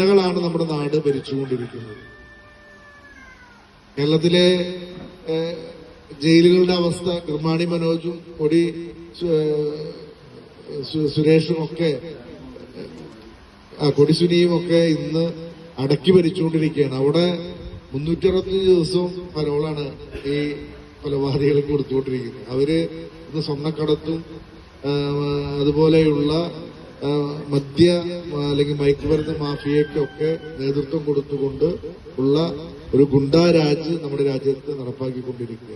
ഗുണ്ടകളാണ് നമ്മുടെ നാട് ഭരിച്ചുകൊണ്ടിരിക്കുന്നത്. കേരളത്തിലെ ജയിലുകളുടെ അവസ്ഥ കൃമാണി മനോജും കൊടി സുരേഷും ഒക്കെ ആ കൊടിസുനിയും ഒക്കെ ഇന്ന് അടക്കി ഭരിച്ചുകൊണ്ടിരിക്കുകയാണ്. അവിടെ മുന്നൂറ്റി അറുപത്തഞ്ച് ദിവസവും പരോളാണ് ഈ കൊലപാതകൾക്ക് കൊടുത്തുകൊണ്ടിരിക്കുന്നത്. അവർ ഇന്ന് സ്വർണക്കടത്തും അതുപോലെയുള്ള മദ്യ അല്ലെങ്കിൽ മയക്കുമരുന്ന് മാഫിയക്കൊക്കെ നേതൃത്വം കൊടുത്തുകൊണ്ട് ഉള്ള ഒരു ഗുണ്ടാരാജ് നമ്മുടെ രാജ്യത്ത് നടപ്പാക്കിക്കൊണ്ടിരിക്കുക.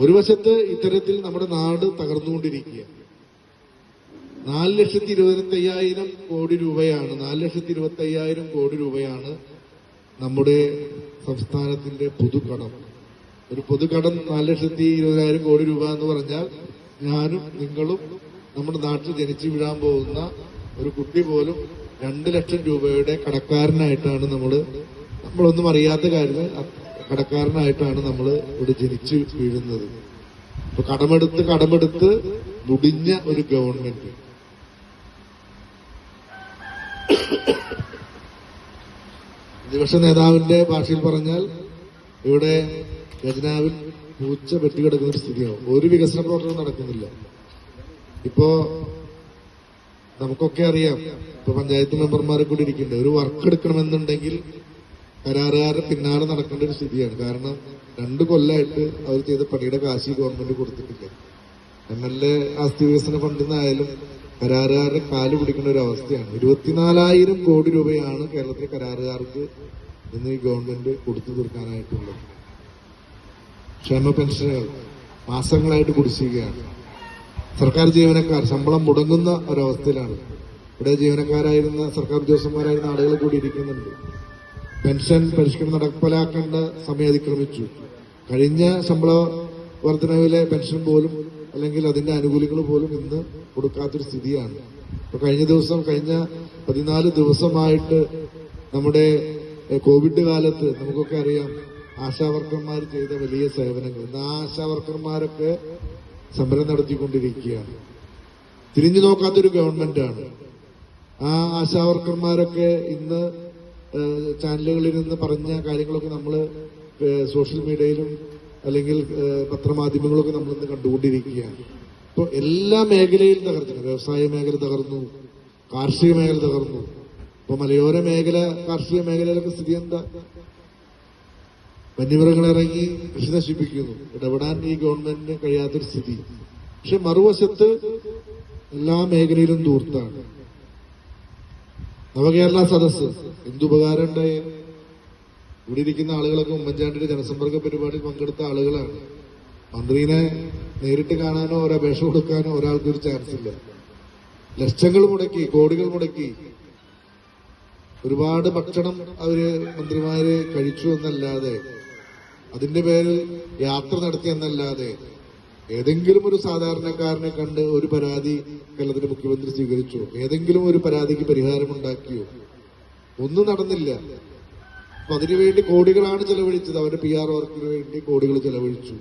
ഒരു വശത്ത് ഇത്തരത്തിൽ നമ്മുടെ നാട് തകർന്നുകൊണ്ടിരിക്കുക. നാല് ലക്ഷത്തി ഇരുപത്തി അയ്യായിരം കോടി രൂപയാണ് നാല് ലക്ഷത്തി ഇരുപത്തി അയ്യായിരം കോടി രൂപയാണ് നമ്മുടെ സംസ്ഥാനത്തിന്റെ പൊതുകടം. ഒരു പൊതുകടം നാല് ലക്ഷത്തി ഇരുപതിനായിരം കോടി രൂപ എന്ന് പറഞ്ഞാൽ ഞാനും നിങ്ങളും നമ്മുടെ നാട്ടിൽ ജനിച്ചു വീഴാൻ പോകുന്ന ഒരു കുട്ടി പോലും രണ്ട് ലക്ഷം രൂപയുടെ കടക്കാരനായിട്ടാണ് നമ്മൾ നമ്മളൊന്നും അറിയാത്ത കാര്യം കടക്കാരനായിട്ടാണ് നമ്മൾ ഇവിടെ ജനിച്ചു വീഴുന്നത്. ഇപ്പൊ കടമെടുത്ത് കടമെടുത്ത് മുടിഞ്ഞ ഒരു ഗവൺമെന്റ്. പ്രതിപക്ഷ നേതാവിന്റെ ഭാഷയിൽ പറഞ്ഞാൽ ഇവിടെ ഖജനാവിൽ പൂച്ച വെട്ടിക്കിടക്കുന്ന ഒരു സ്ഥിതിയാവും. ഒരു വികസന പ്രവർത്തനം നടക്കുന്നില്ല. ഇപ്പോ നമുക്കൊക്കെ അറിയാം ഇപ്പൊ പഞ്ചായത്ത് മെമ്പർമാരെ കൂടി ഇരിക്കുന്നുണ്ട്. ഒരു വർക്ക് എടുക്കണമെന്നുണ്ടെങ്കിൽ കരാറുകാരുടെ പിന്നാലെ നടക്കേണ്ട ഒരു സ്ഥിതിയാണ്. കാരണം രണ്ട് കൊല്ലമായിട്ട് അവർ ചെയ്ത പണിയുടെ കാശി ഗവൺമെന്റ് കൊടുത്തിട്ടില്ല. എം എൽ എ ആസ്തി വികസന ഫണ്ടിൽ നിന്നായാലും കരാറുകാരുടെ കാൽ പിടിക്കുന്ന ഒരു അവസ്ഥയാണ്. ഇരുപത്തിനാലായിരം കോടി രൂപയാണ് കേരളത്തിലെ കരാറുകാർക്ക് ഇന്ന് ഈ ഗവൺമെന്റ് കൊടുത്തു തീർക്കാനായിട്ടുള്ളത്. ക്ഷേമ പെൻഷനുകൾ മാസങ്ങളായിട്ട് കുടിശ്ശികയാണ്. സർക്കാർ ജീവനക്കാർ ശമ്പളം മുടങ്ങുന്ന ഒരവസ്ഥയിലാണ്. ഇവിടെ ജീവനക്കാരായിരുന്ന സർക്കാർ ഉദ്യോഗസ്ഥന്മാരായിരുന്ന ആളുകൾ കൂടി ഇരിക്കുന്നുണ്ട്. പെൻഷൻ പരിഷ്കരണം നടപ്പിലാക്കേണ്ട സമയം അതിക്രമിച്ചു. കഴിഞ്ഞ ശമ്പള വർധനവിലെ പെൻഷൻ പോലും അല്ലെങ്കിൽ അതിന്റെ ആനുകൂല്യങ്ങൾ പോലും ഇന്ന് കൊടുക്കാത്തൊരു സ്ഥിതിയാണ്. ഇപ്പൊ കഴിഞ്ഞ ദിവസം കഴിഞ്ഞ പതിനാല് ദിവസമായിട്ട് നമ്മുടെ കോവിഡ് കാലത്ത് നമുക്കൊക്കെ അറിയാം ആശാവർക്കർമാർ ചെയ്ത വലിയ സേവനങ്ങൾ. ഇന്ന് ആശാവർക്കർമാരൊക്കെ സമരം നടത്തിക്കൊണ്ടിരിക്കുകയാണ് തിരിഞ്ഞു നോക്കാത്തൊരു ഗവൺമെന്റാണ്. ആ ആശാവർക്കർമാരൊക്കെ ഇന്ന് ചാനലുകളിൽ നിന്ന് പറഞ്ഞ കാര്യങ്ങളൊക്കെ നമ്മൾ സോഷ്യൽ മീഡിയയിലും അല്ലെങ്കിൽ പത്രമാധ്യമങ്ങളൊക്കെ നമ്മൾ ഇന്ന് കണ്ടുകൊണ്ടിരിക്കുകയാണ്. ഇപ്പോൾ എല്ലാ മേഖലയിലും തകർന്നു. വ്യവസായ മേഖല തകർന്നു. കാർഷിക മേഖല തകർന്നു. ഇപ്പൊ മലയോര മേഖല കാർഷിക മേഖലയിലൊക്കെ സ്ഥിതി എന്താ? വന്യമൃഗങ്ങൾ ഇറങ്ങി കൃഷി നശിപ്പിക്കുന്നു. ഇടപെടാൻ ഈ ഗവൺമെന്റിന് കഴിയാത്തൊരു സ്ഥിതി. പക്ഷെ മറുവശത്ത് എല്ലാ മേഖലയിലും ദൂർത്താണ് നവകേരള സദസ് എന്തുപകാരം ഉണ്ടായ ഇവിടെ ഇരിക്കുന്ന ആളുകളൊക്കെ ഉമ്മൻചാണ്ടിയുടെ ജനസമ്പർക്ക പരിപാടിയിൽ പങ്കെടുത്ത ആളുകളാണ്. മന്ത്രിനെ നേരിട്ട് കാണാനോ ഒരു അപേക്ഷ കൊടുക്കാനോ ഒരാൾക്ക് ഒരു ചാൻസ് ഇല്ല ലക്ഷങ്ങൾ മുടക്കി കോടികൾ മുടക്കി ഒരുപാട് ഭക്ഷണം അവർ മന്ത്രിമാര് കഴിച്ചു എന്നല്ലാതെ അതിന്റെ പേരിൽ യാത്ര നടത്തിയെന്നല്ലാതെ ഏതെങ്കിലും ഒരു സാധാരണക്കാരനെ കണ്ട് ഒരു പരാതി കേരളത്തിന്റെ മുഖ്യമന്ത്രി സ്വീകരിച്ചു. ഏതെങ്കിലും ഒരു പരാതിക്ക് പരിഹാരമുണ്ടാക്കിയോ? ഒന്നും നടന്നില്ല. അപ്പൊ അതിനുവേണ്ടി കോടികളാണ് ചെലവഴിച്ചത്. അവരുടെ പി ആർ വർക്കിന് വേണ്ടി കോടികൾ ചെലവഴിച്ചു.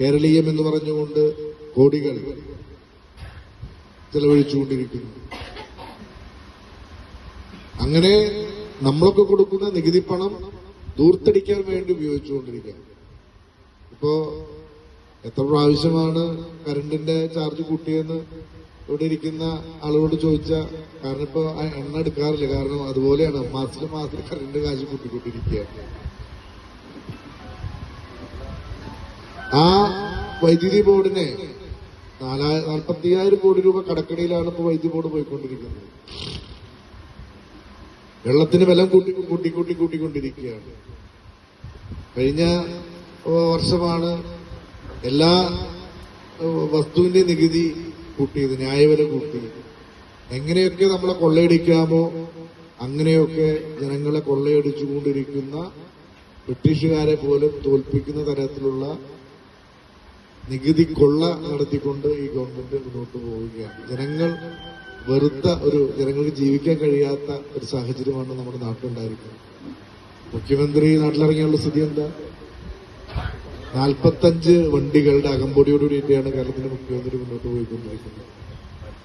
കേരളീയം എന്ന് പറഞ്ഞുകൊണ്ട് കോടികൾ ചെലവഴിച്ചുകൊണ്ടിരിക്കുന്നു. അങ്ങനെ നമ്മളൊക്കെ കൊടുക്കുന്ന നികുതി പണം ദൂർത്തടിക്കാൻ വേണ്ടി ഉപയോഗിച്ചുകൊണ്ടിരിക്കുക ഇപ്പോ എത്ര പ്രാവശ്യമാണ് കറണ്ടിന്റെ ചാർജ് കൂട്ടിയെന്ന് ഇവിടെ ഇരിക്കുന്ന ആളുകളോട് ചോദിച്ച കാരണം ഇപ്പൊ എണ്ണ എടുക്കാറില്ല കാരണം അതുപോലെയാണ് മാസത്തിൽ മാസത്തിൽ കറണ്ട് കാശ് കൂട്ടിക്കൊണ്ടിരിക്കുകയാണ്. ആ വൈദ്യുതി ബോർഡിനെ നാലാ നാൽപ്പത്തിയായിരം കോടി രൂപ കടക്കടിയിലാണ് ഇപ്പൊ വൈദ്യുതി ബോർഡ് പോയിക്കൊണ്ടിരിക്കുന്നത്. വെള്ളത്തിന് വില കൂട്ടി കൂട്ടി കൂട്ടി കൂട്ടിക്കൊണ്ടിരിക്കുകയാണ് കഴിഞ്ഞ വർഷമാണ് എല്ലാ വസ്തുവിന്റെ നികുതി കൂട്ടിയത് ന്യായവില കൂട്ടി എങ്ങനെയൊക്കെ നമ്മളെ കൊള്ളയടിക്കാമോ അങ്ങനെയൊക്കെ ജനങ്ങളെ കൊള്ളയടിച്ചുകൊണ്ടിരിക്കുന്ന ബ്രിട്ടീഷുകാരെ പോലും തോൽപ്പിക്കുന്ന തരത്തിലുള്ള നികുതി കൊള്ള നടത്തിക്കൊണ്ട് ഈ ഗവൺമെന്റ് മുന്നോട്ട് പോവുകയാണ്. ജനങ്ങൾ വെറുത്ത ഒരു ജനങ്ങൾക്ക് ജീവിക്കാൻ കഴിയാത്ത ഒരു സാഹചര്യമാണ് നമ്മുടെ നാട്ടിലുണ്ടായിരിക്കുന്നത്. മുഖ്യമന്ത്രി നാട്ടിലിറങ്ങിയുള്ള സ്ഥിതി എന്താ? നാൽപ്പത്തഞ്ച് വണ്ടികളുടെ അകമ്പടിയോടുകൂടിയിട്ടാണ് കേരളത്തിന്റെ മുഖ്യമന്ത്രി മുന്നോട്ട് പോയിക്കൊണ്ടിരിക്കുന്നത്.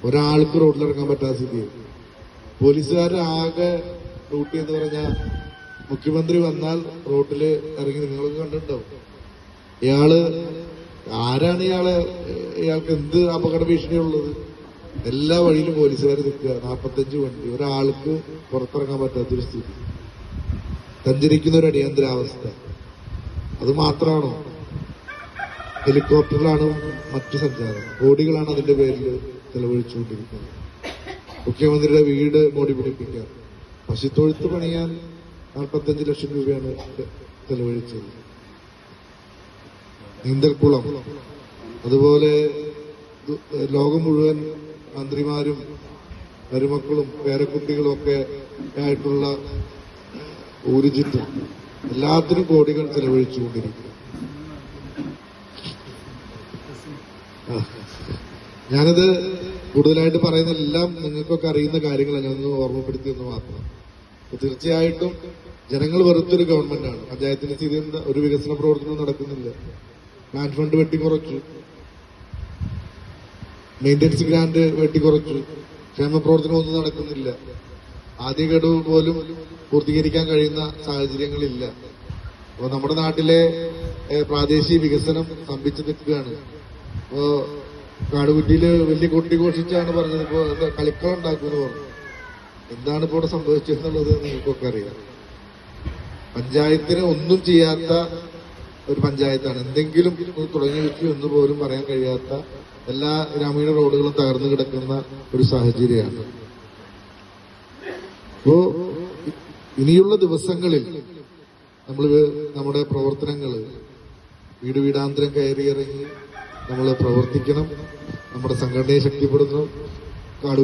ഒരാൾക്ക് റോഡിലിറങ്ങാൻ പറ്റാത്ത സ്ഥിതി പോലീസുകാരാകെ ഡ്യൂട്ടി എന്ന് പറഞ്ഞാൽ മുഖ്യമന്ത്രി വന്നാൽ റോഡിൽ ഇറങ്ങി നിങ്ങളൊക്കെ കണ്ടിട്ടുണ്ടാവും. ഇയാൾ ആരാണ് ഇയാളെ? ഇയാൾക്ക് എന്ത് അപകട ഭീഷണിയുള്ളത് എല്ലാ വഴിയിലും പോലീസുകാർ നിൽക്കുക. നാൽപ്പത്തഞ്ച് വണ്ടി. ഒരാൾക്ക് പുറത്തിറങ്ങാൻ പറ്റാത്തൊരു സ്ഥിതി. സഞ്ചരിക്കുന്ന ഒരു അടിയന്തരാവസ്ഥ. അത് മാത്രമാണോ? ഹെലികോപ്റ്ററിലാണ് മറ്റു സഞ്ചാരം. കോടികളാണ് അതിന്റെ പേരിൽ ചെലവഴിച്ചുകൊണ്ടിരിക്കുന്നത്. മുഖ്യമന്ത്രിയുടെ വീട് മോടി പിടിപ്പിക്കാൻ. പശുത്തൊഴുത്ത് പണിയാൻ നാൽപ്പത്തഞ്ച് ലക്ഷം രൂപയാണ് ചെലവഴിച്ചത്. നീന്തൽക്കുളം. അതുപോലെ ലോകം മുഴുവൻ മന്ത്രിമാരും മരുമക്കളും പേരക്കുട്ടികളും ഒക്കെ ആയിട്ടുള്ള ഊർജിത്തും എല്ലാത്തിനും കോടികൾ ചെലവഴിച്ചുകൊണ്ടിരിക്കുന്നു. ഞാനത് കൂടുതലായിട്ട് കൂടുതലായിട്ട് പറയുന്നതെല്ലാം നിങ്ങൾക്കൊക്കെ അറിയുന്ന കാര്യങ്ങളാണ്. ഞാനൊന്ന് ഓർമ്മപ്പെടുത്തിയെന്ന് മാത്രം. തീർച്ചയായിട്ടും ജനങ്ങൾ വെറുത്തൊരു ഗവൺമെന്റാണ്. പഞ്ചായത്തിന്റെ സ്ഥിതി ഒരു വികസന പ്രവർത്തനവും നടക്കുന്നില്ല. ലാൻഡ് ഫണ്ട് വെട്ടിക്കുറച്ചു മെയിന്റെനൻസ് ഗ്രാന്റ് വെട്ടിക്കുറച്ചു ക്ഷേമ പ്രവർത്തനം ഒന്നും നടക്കുന്നില്ല. ആദ്യ ഗഡു പോലും പൂർത്തീകരിക്കാൻ കഴിയുന്ന സാഹചര്യങ്ങളില്ല. അപ്പോൾ നമ്മുടെ നാട്ടിലെ പ്രാദേശിക വികസനം സ്തംഭിച്ചു നിൽക്കുകയാണ്. ഇപ്പോൾ കാടുകുറ്റിയിൽ വലിയ കൊട്ടി ഘോഷിച്ചാണ് പറഞ്ഞത്. ഇപ്പോൾ കളിക്കളം ഉണ്ടാക്കുമെന്ന് പറഞ്ഞു. എന്താണ് ഇപ്പോൾ ഇവിടെ സംഭവിച്ചതെന്നുള്ളത് നിങ്ങൾക്കൊക്കെ അറിയാം. പഞ്ചായത്തിന് ഒന്നും ചെയ്യാത്ത ഒരു പഞ്ചായത്താണ്. എന്തെങ്കിലും തുടങ്ങി വെച്ചു എന്ന് പോലും പറയാൻ കഴിയാത്ത എല്ലാ ഗ്രാമീണ റോഡുകളും തകർന്നു കിടക്കുന്ന ഒരു സാഹചര്യമാണ്. അപ്പോ ഇനിയുള്ള ദിവസങ്ങളിൽ നമ്മൾ നമ്മുടെ പ്രവർത്തനങ്ങൾ വീട് വീടാന്തരം കയറി ഇറങ്ങി നമ്മൾ പ്രവർത്തിക്കണം നമ്മുടെ സംഘടനയെ ശക്തിപ്പെടുത്തണം